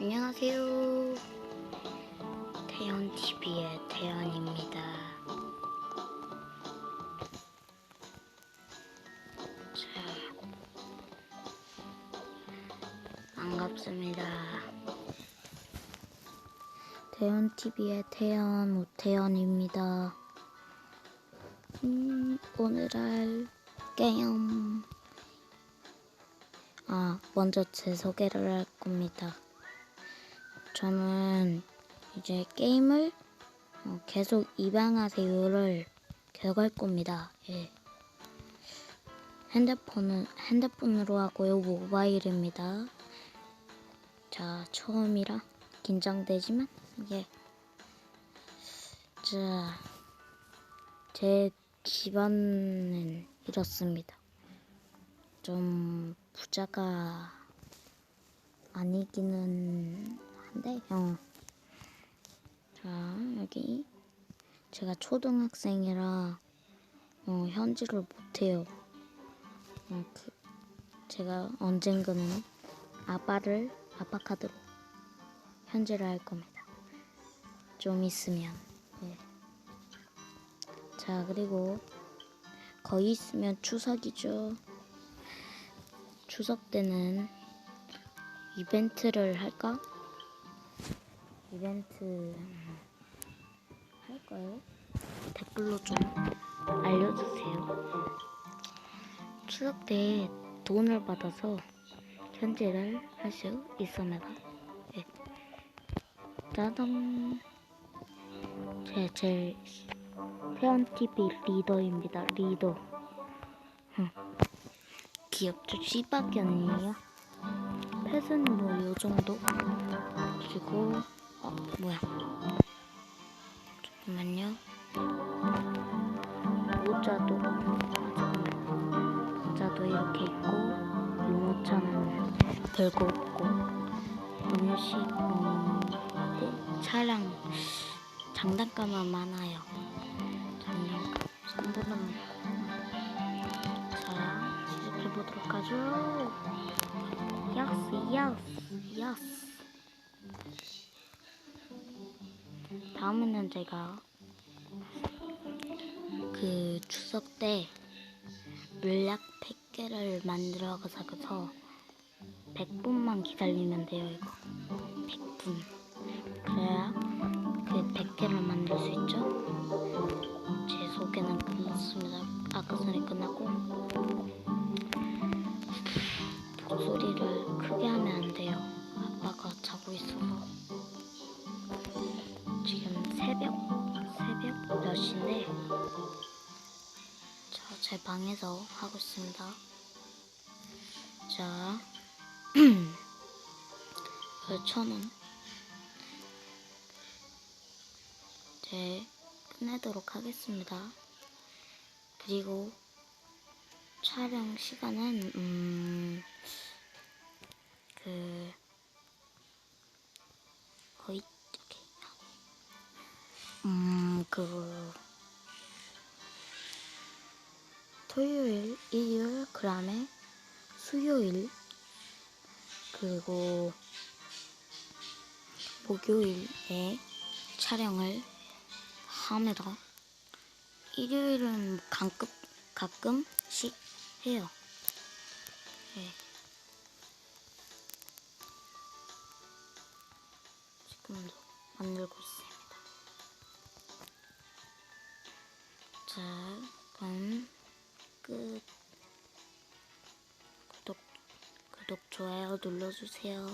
안녕하세요. 태연TV의 태연입니다. 자, 반갑습니다. 태연TV의 태연, 오태연입니다. 음, 오늘 할 게임. 아, 먼저 제 소개를 할 겁니다. 저는 이제 게임을 어, 계속 입양하세요를 계속 할 겁니다. 예. 핸드폰은 핸드폰으로 하고요. 모바일입니다. 자, 처음이라 긴장되지만 예. 자, 제 기반은 이렇습니다. 좀 부자가 아니기는 한데, 어. 자, 여기 제가 초등학생이라 어, 현질을 못해요. 어, 그, 제가 언젠가는 아빠를 아빠 카드로 현질을 할 겁니다. 좀 있으면. 예. 자, 그리고 거의 있으면 추석이죠. 추석 때는 이벤트를 할까? 이벤트 할까요? 댓글로 좀 알려주세요. 추석 때 돈을 받아서 현질을 할 수 있습니다. 예. 짜잔. 제 제일 태연 TV 리더입니다. 리더. 흠. 귀엽죠? 씨밖에 아니에요. 펫은 뭐요 정도. 그리고 어 뭐야? 잠깐만요. 모자도. 모자도 이렇게 있고 유모차는 별거 없고 음식 음, 네, 차량 장난감은 많아요. 장난감 선물은 자 시작해 보도록 하죠. 야스 야스 야스. 다음에는 제가 그 추석 때 물약 100개를 만들어 가서 100분만 기다리면 돼요 이거. 100분. 그래야 제 방에서 하고 있습니다. 자, 그 천원 이제 끝내도록 하겠습니다. 그리고 촬영 시간은 음, 그 거의 이렇게 음, 그 토요일, 일요일, 그 다음에 수요일, 그리고 목요일에 촬영을 합니다. 일요일은 가끔, 가끔씩 해요. 예. 지금도 만들고 있습니다. 자, 좋아요 눌러주세요.